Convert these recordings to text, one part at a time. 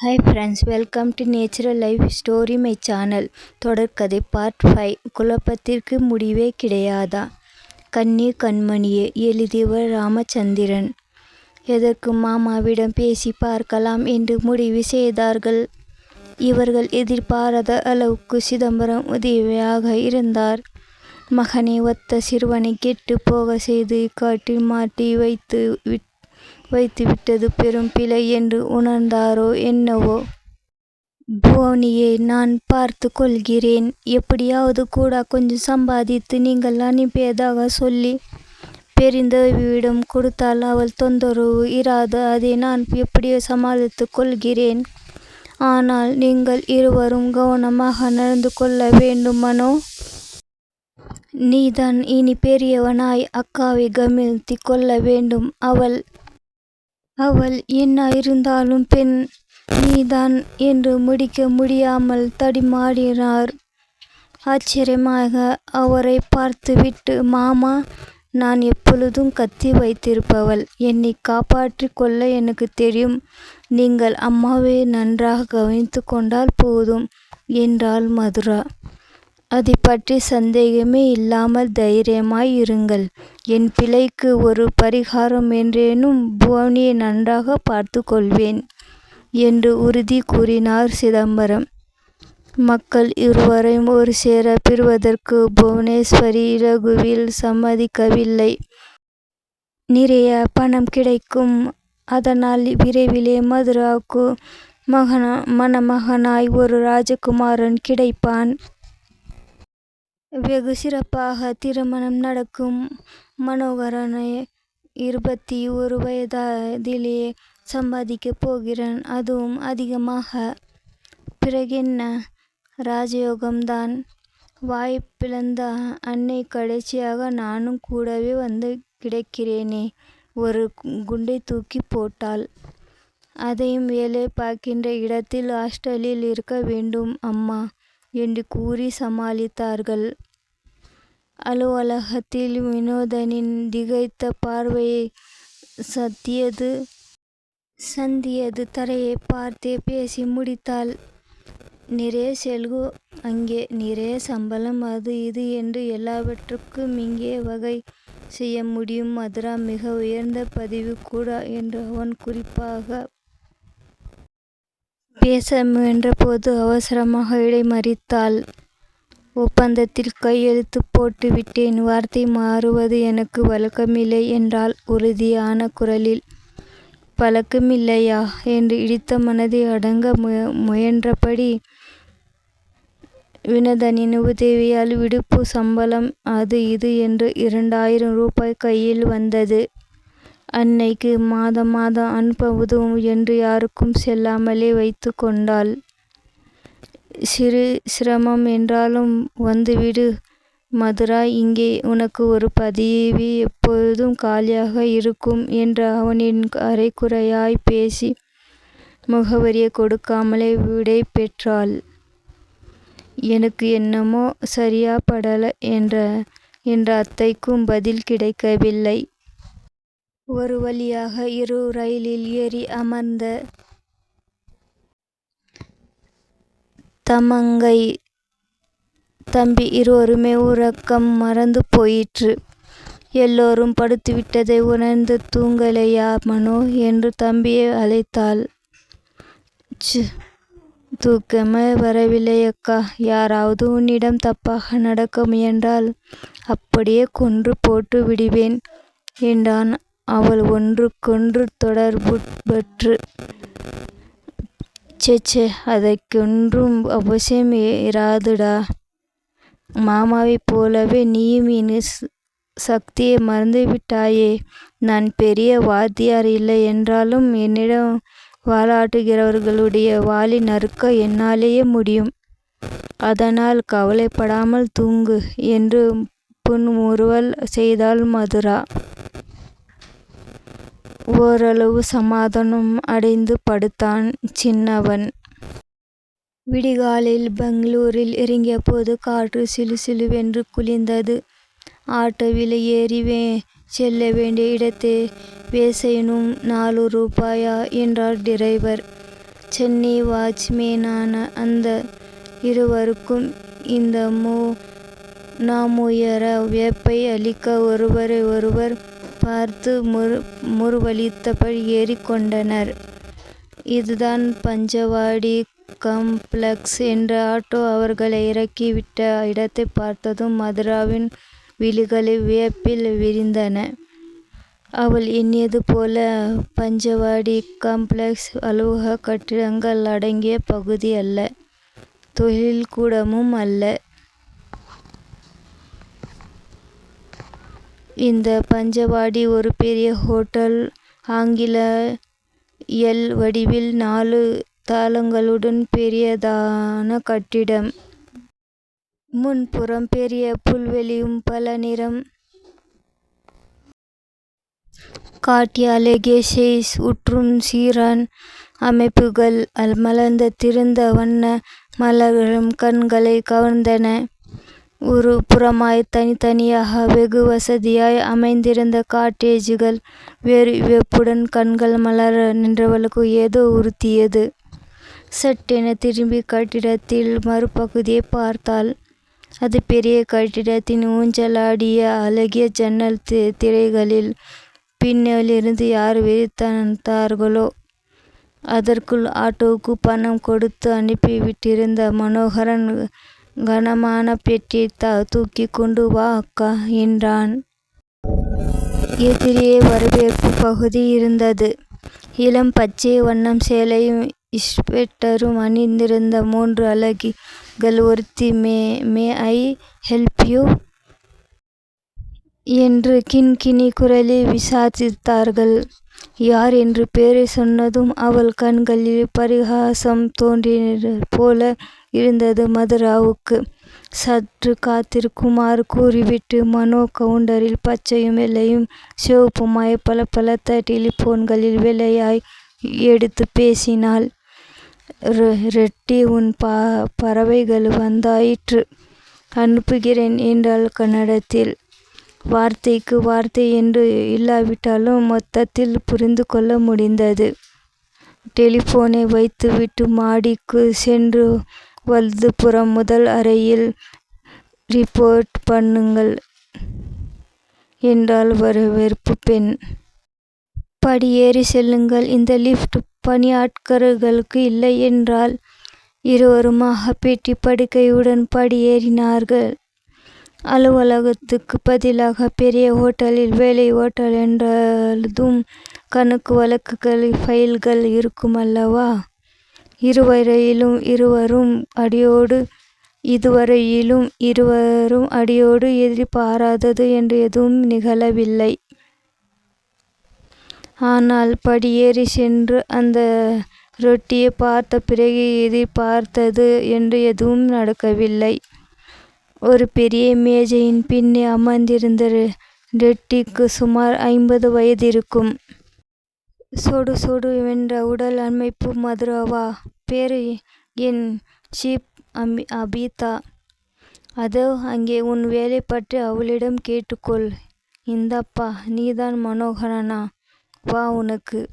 Hi friends welcome to natural life story my channel தொடர்கதை part five குழப்பத்திற்கு முடிவே கிடையாதா? கண்ணீர் கண்மணியே எழுதியவர் ராமச்சந்திரன். எதற்கு மாமாவிடம் பேசி பார்க்கலாம் என்று முடிவு செய்தார்கள். இவர்கள் எதிர்பாராத அளவுக்கு சிதம்பரம் உதவியாக இருந்தார். மகனை ஒத்த சிறுவனை கெட்டு போக செய்து காட்டில் மாட்டி வைத்து விட் வைத்துவிட்டது பெரும் பிழை என்று உணர்ந்தாரோ என்னவோ? புவனியை நான் பார்த்து கொள்கிறேன். எப்படியாவது கூட கொஞ்சம் சம்பாதித்து நீங்கள் அனுப்பியதாக சொல்லி பெரிந்தவிடம் கொடுத்தால் அவள் தொந்தரவு இராது. அதை நான் எப்படியோ சமாளித்து கொள்கிறேன். ஆனால் நீங்கள் இருவரும் கவனமாக நடந்து கொள்ள வேண்டுமனோ நீதான் இனி பெரியவனாய். அக்காவை கவனித்து கொள்ள வேண்டும். அவள் அவள் என்ன இருந்தாலும் பெண் நீதான் என்று முடிக்க முடியாமல் தடிமாடினார் ஆச்சரியமாக அவரை பார்த்துவிட்டு மாமா நான் எப்பொழுதும் கத்தி வைத்திருப்பவள். என்னை காப்பாற்றி கொள்ள எனக்கு தெரியும். நீங்கள் அம்மாவை நன்றாக கவனித்து கொண்டால் போதும் என்றாள் மதுரா. அதை பற்றி சந்தேகமே இல்லாமல் தைரியமாய் இருங்கள். என் பிழைக்கு ஒரு பரிகாரம் என்றேனும் புவனியை நன்றாக பார்த்து கொள்வேன் என்று உறுதி கூறினார் சிதம்பரம். மக்கள் இருவரையும் ஒரு சேர பெறுவதற்கு புவனேஸ்வரி இலகுவில் சம்மதிக்கவில்லை. நிறைய பணம் கிடைக்கும். அதனால் விரைவிலே மதுராவுக்கு மகனா மணமகனாய் ஒரு ராஜகுமாரன் கிடைப்பான். வெகு சிறப்பாக திருமணம் நடக்கும். மனோகரனை இருபத்தி ஒரு வயதிலேயே சம்பாதிக்கப் போகிறான். அதுவும் அதிகமாக. பிறகென்ன? ராஜயோகம்தான். வாய்ப்பிழந்த அன்னை கடைசியாக நானும் கூடவே வந்து கிடைக்கிறேனே. ஒரு குண்டை தூக்கி போட்டாள். அதையும் வேலை பார்க்கின்ற இடத்தில் ஹாஸ்டலில் இருக்க வேண்டும் அம்மா என்று கூறி சமாளித்தார்கள். அலுவலகத்தில் வினோதனின் திகைத்த பார்வையை சத்தியது சந்தியது தரையை பார்த்தே பேசி முடித்தாள். நிறைய செல்கு அங்கே நிறைய சம்பளம் அது இது என்று எல்லாவற்றுக்கும் இங்கே வகை செய்ய முடியும். மதுரா மிக உயர்ந்த பதிவு கூட என்று அவன் குறிப்பாக பேச முயன்றபோது அவசரமாக இடை மறித்தாள் ஒப்பந்தத்தில் கையெழுத்து போட்டு விட்டேன். வார்த்தை மாறுவது எனக்கு வழக்கமில்லை என்றாள் உறுதியான குரலில். பழக்கமில்லையா என்று இடித்த மனதை அடங்க முய முயன்றபடி வினதனின் உதவியால் விடுப்பு சம்பளம் அது இது என்று இரண்டாயிரம் ரூபாய் கையில் வந்தது. அன்னைக்கு மாதம் மாதம் அனுப்ப உதவும் என்று யாருக்கும் செல்லாமலே வைத்து கொண்டாள். சிறு சிரமம் என்றாலும் வந்துவிடு. மதுரா இங்கே உனக்கு ஒரு பதவி எப்பொழுதும் காலியாக இருக்கும் என்று அவனின் அரைக்குறையாய் பேசி முகவரியை கொடுக்காமலே விடை பெற்றாள். எனக்கு என்னமோ சரியா படல என்ற என்ற அத்தைக்கும் பதில் கிடைக்கவில்லை. ஒரு வழியாக இரு ரயிலில் ஏறி அமர்ந்த தமங்கை தம்பி இருவருமே உறக்கம் மறந்து போயிற்று. எல்லோரும் படுத்துவிட்டதை உணர்ந்து தூங்கலையா மனோ என்று தம்பியை அழைத்தாள். தூக்கமே வரவில்லை அக்கா யாராவது உன்னிடம் தப்பாக நடக்க முயன்றால் அப்படியே கொன்று போட்டு விடுவேன் என்றான். அவள் ஒன்றுக்கொன்று தொடர்புபற்று ச்சே அதற்கொன்றும் அவசியம் இராதுடா. மாமாவைப் போலவே நீயும் இனி சக்தியை மறந்துவிட்டாயே. நான் பெரிய வாத்தியார் இல்லை என்றாலும் என்னிடம் வாலாட்டுகிறவர்களுடைய வாலி நறுக்க என்னாலேயே முடியும். அதனால் கவலைப்படாமல் தூங்கு என்று புன்முறுவல் செய்தாள் மதுரா. ஓரளவு சமாதானம் அடைந்து படுத்தான் சின்னவன். விடிகாலில் பெங்களூரில் இறங்கியபோது காற்று சிலுசிலுவென்று குளிர்ந்தது. ஆட்டோவில் ஏறிவே செல்ல வேண்டிய இடத்தை வேசையனும் நாலு ரூபாயா என்றார் டிரைவர். சென்னை வாட்ச்மேனான அந்த இருவருக்கும் இந்த நாமுயர வேப்பை அளிக்க ஒருவரை ஒருவர் பார்த்து முறுவலித்தபடி ஏறிக்கொண்டனர் இதுதான் பஞ்சவாடி காம்ப்ளக்ஸ் என்ற ஆட்டோ அவர்களை இறக்கிவிட்ட இடத்தை பார்த்ததும் மதுராவின் விழிகளை வியப்பில் விரிந்தன. அவள் எண்ணியது போல பஞ்சவாடி காம்ப்ளக்ஸ் அலுவலகக் கட்டிடங்கள் அடங்கிய பகுதி அல்ல. தொழில் கூடமும் அல்ல. இந்த பஞ்சவாடி ஒரு பெரிய ஹோட்டல் ஆங்கில எல் வடிவில் நாலு தாளங்களுடன் பெரியதான கட்டிடம். முன்புறம் பெரிய புல்வெளியும் பலநிறம் காட்டிய அழகிய ஷெய்ஸ் உற்றும் சீரான் அமைப்புகள் மலர்ந்த திறந்த வண்ண மலர்களும் கண்களை கவர்ந்தன. ஒரு புறமாய் தனித்தனியாக வெகு வசதியாய் அமைந்திருந்த காட்டேஜுகள் வேறு வியப்புடன் கண்கள் மலர நின்றவளுக்கு ஏதோ உறுத்தியது. சட்டென திரும்பி கட்டிடத்தில் மறுபகுதியைப் பார்த்தாள். அது பெரிய கட்டிடத்தின் ஊஞ்சலாடிய அழகிய ஜன்னல் திரைகளில் பின்னலிருந்து யார் விரித்தார்களோ. அதற்குள் ஆட்டோவுக்கு பணம் கொடுத்து அனுப்பிவிட்டிருந்த மனோகரன் கனமான பெட்டியைத் தூக்கி கொண்டு வா அக்கா என்றான். எதிரே வரவேற்பு பகுதி இருந்தது. இளம் பச்சை வண்ணம் சேலையும் இஸ்பெக்டரும் அணிந்திருந்த மூன்று அழகிகள் ஒருத்தி மே மே ஐ ஹெல்ப் யூ? என்று கின்கினி குரலில் விசாரித்தார்கள். யார் என்று பெயரைச் சொன்னதும் அவள் கண்களில் பரிகாசம் தோன்றினது போல இருந்தது மதுராவுக்கு. சற்று காத்திருக்குமாறு கூறிவிட்டு மனோ கவுண்டரில் பச்சையும் வெள்ளையும் சிவப்புமாய் பளபளத்த டெலிபோன்களில் விலையாய் எடுத்துப் பேசினாள். ரெட்டி உன் பறவைகள் வந்தாயிற்று. அனுப்புகிறேன் என்றாள் கன்னடத்தில். வார்த்தைக்கு வார்த்தை என்று இல்லாவிட்டாலும் மொத்தத்தில் புரிந்து கொள்ள முடிந்தது. டெலிஃபோனை வைத்துவிட்டு மாடிக்கு சென்று வலதுபுறம் முதல் அறையில் ரிப்போர்ட் பண்ணுங்கள் என்றால் வரவேற்பு பெண். படியேறிச் செல்லுங்கள். இந்த லிஃப்ட் பணியாட்கர்களுக்கு இல்லை என்றால் இருவருமாக பேட்டி படுக்கையுடன் படியேறினார்கள். அலுவலகத்துக்கு பதிலாக பெரிய ஹோட்டலில் வேலை. ஓட்டல் என்றதும் கணக்கு வழக்குகள் ஃபைல்கள் இருக்கும் அல்லவா இருவரையிலும் இருவரும் அடியோடு இதுவரையிலும் இருவரும் அடியோடு எதிர்பாராதது என்று எதுவும் நிகழவில்லை. ஆனால் படியேறிச் சென்று அந்த ரொட்டியை பார்த்த பிறகு எதிர்பார்த்தது என்று எதுவும் நடக்கவில்லை. ஒரு பெரிய மேஜையின் பின்னே அமர்ந்திருந்த ரெட்டிக்கு சுமார் ஐம்பது வயது இருக்கும் சொடு சொடு வென்ற உடல் அமைப்பு. மதுராவா? பேரு என் சீப் அபிதா. அதோ அங்கே உன் வேலை பற்றி அவளிடம் கேட்டுக்கொள். இந்தப்பா நீதான் மனோகரனா? வா உனக்கு.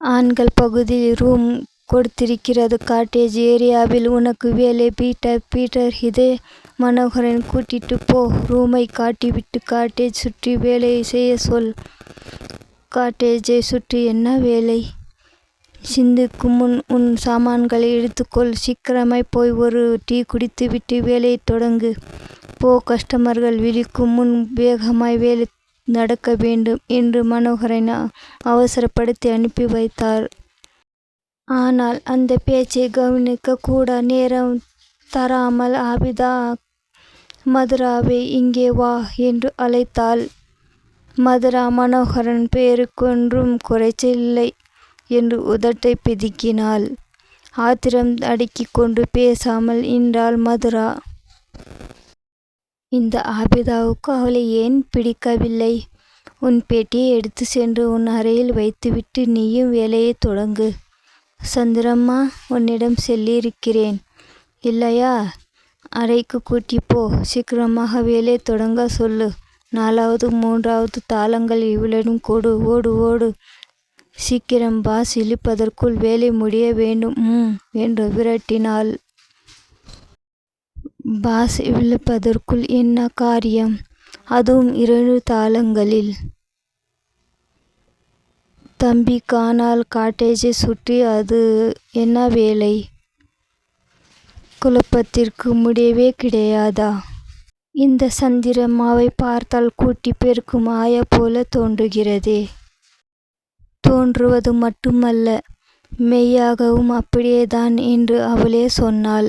ஆண்கள் பகுதியில் ரூம் கொடுத்திருக்கிறது. காட்டேஜ் ஏரியாவில் உனக்கு வேலை. பீட்டர். பீட்டர். இதே மனோகரன் கூட்டிட்டு போ. ரூமைக் காட்டிவிட்டு காட்டேஜ் சுற்றி வேலை செய்யச் சொல். காட்டேஜைச் சுற்றி என்ன வேலை? சிந்துக்குமுன் உன் சாமான்களை எடுத்துக்கொள். சீக்கிரமாய்ப் போய் ஒரு டீ குடித்துவிட்டு வேலையைத் தொடங்கு. போ. கஸ்டமர்கள் விழிக்கும் முன் வேகமாய் வேலை நடக்க வேண்டும் என்று மனோகரனை அவசரப்படுத்தி அனுப்பி வைத்தார் ஆனால் அந்த பேச்சை கவனிக்க கூட நேரம் தராமல் ஆபிதா மதுராவை இங்கே வா என்று அழைத்தாள். மதுரா மனோகரன் பெயருக்கொன்றும் குறைச்சல் இல்லை என்று உதட்டை பிதுக்கினாள். ஆத்திரம் அடுக்கி கொண்டு பேசாமல் நின்றாள் மதுரா. இந்த ஆபிதாவுக்கு அவளை ஏன் பிடிக்கவில்லை? உன் பெட்டியை எடுத்து சென்று உன் அறையில் வைத்துவிட்டு நீயும் வேலையைத் தொடங்கு. சந்திரம்மா உன்னிடம் சொல்லியிருக்கிறேன் இல்லையா? அறைக்கு கூட்டி போ. சீக்கிரமாக வேலை தொடங்கச் சொல்லு. நாலாவது மூன்றாவது தாளங்கள் இவளிடம் கொடு. ஓடு. ஓடு. சீக்கிரம் பாஸ் இழுப்பதற்குள் வேலை முடிய வேண்டும் ம் என்று விரட்டினாள் பாஸ் இழுப்பதற்குள் என்ன காரியம் அதுவும் இரண்டு தாளங்களில் தம்பி காணால் காட்டேஜை சுற்றி அது என்ன வேலை? குழப்பத்திற்கு முடியவே கிடையாதா? இந்த சந்திரம்மாவை பார்த்தால் கூட்டி பெருக்கும் ஆயா போல தோன்றுகிறதே. தோன்றுவது மட்டுமல்ல மெய்யாகவும் அப்படியேதான் என்று அவளே சொன்னாள்.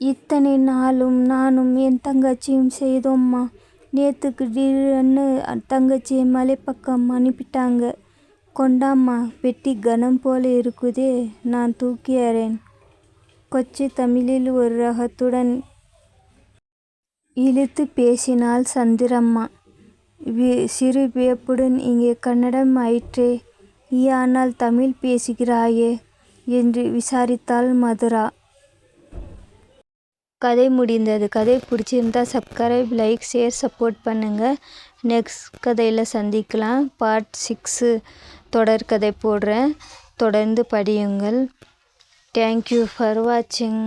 இத்தனை நாளும் நானும் என் தங்கச்சியும் செய்தோம்மா. நேத்துக்கு திடீர்னு தங்கச்சியை மலைப்பக்கம் அனுப்பிட்டாங்க. கொண்டாம்மா பெட்டி கனம் போல இருக்குதே நான் தூக்கி அறேன். கொச்சை தமிழில் ஒரு ரகத்துடன் இழுத்து பேசினாள் சந்திரம்மா. வி சிறு வியப்புடன் இங்கே கன்னடம் ஆயிற்றே ஆனால் தமிழ் பேசுகிறாயே என்று விசாரித்தாள் மதுரா. கதை முடிந்தது. கதை பிடிச்சிருந்தா சப்ஸ்கிரைப் லைக் ஷேர் சப்போர்ட் பண்ணுங்கள் நெக்ஸ்ட் கதையில் சந்திக்கலாம். பார்ட் சிக்ஸு தொடர்கதை போடுறேன். தொடர்ந்து படியுங்கள். தேங்க்யூ ஃபார் வாட்சிங்